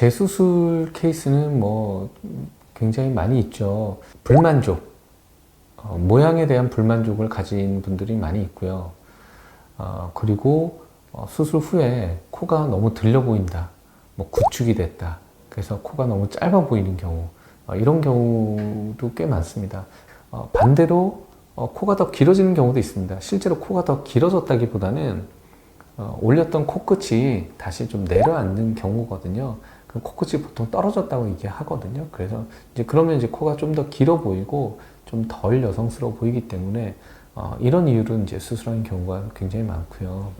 재수술 케이스는 뭐 굉장히 많이 있죠. 불만족, 어, 모양에 대한 불만족을 가진 분들이 많이 있고요. 어, 그리고 어, 수술 후에 코가 너무 들려 보인다, 뭐 구축이 됐다. 그래서 코가 너무 짧아 보이는 경우, 어, 이런 경우도 꽤 많습니다. 어, 반대로 어, 코가 더 길어지는 경우도 있습니다. 실제로 코가 더 길어졌다기보다는 어, 올렸던 코끝이 다시 좀 내려앉는 경우거든요. 그 코끝이 보통 떨어졌다고 얘기하거든요. 그래서 이제 그러면 이제 코가 좀 더 길어 보이고 좀 덜 여성스러워 보이기 때문에 어, 이런 이유로 이제 수술하는 경우가 굉장히 많고요.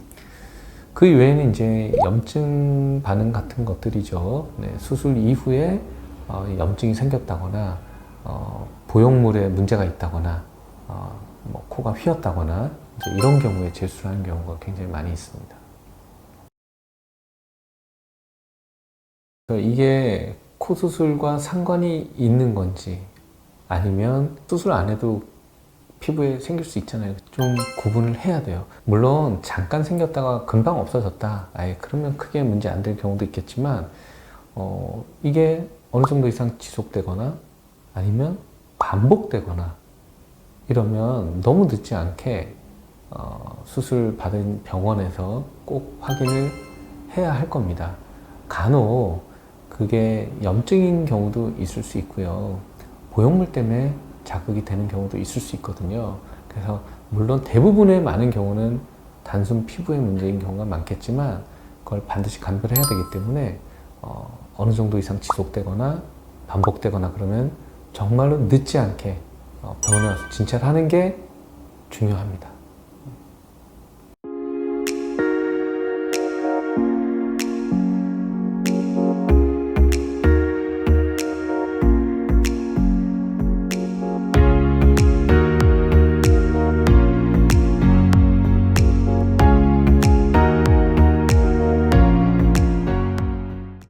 그 외에는 이제 염증 반응 같은 것들이죠. 네, 수술 이후에 어, 염증이 생겼다거나 어, 보형물에 문제가 있다거나 어, 뭐 코가 휘었다거나 이런 경우에 재수술하는 경우가 굉장히 많이 있습니다. 이게 코 수술과 상관이 있는 건지 아니면 수술 안 해도 피부에 생길 수 있잖아요. 좀 구분을 해야 돼요. 물론 잠깐 생겼다가 금방 없어졌다. 아예 그러면 크게 문제 안 될 경우도 있겠지만 어, 이게 어느 정도 이상 지속되거나 아니면 반복되거나 이러면 너무 늦지 않게 어, 수술 받은 병원에서 꼭 확인을 해야 할 겁니다. 간혹 그게 염증인 경우도 있을 수 있고요. 보형물 때문에 자극이 되는 경우도 있을 수 있거든요. 그래서 물론 대부분의 많은 경우는 단순 피부의 문제인 경우가 많겠지만 그걸 반드시 감별해야 되기 때문에 어, 어느 정도 이상 지속되거나 반복되거나 그러면 정말로 늦지 않게 어, 병원에 와서 진찰하는 게 중요합니다.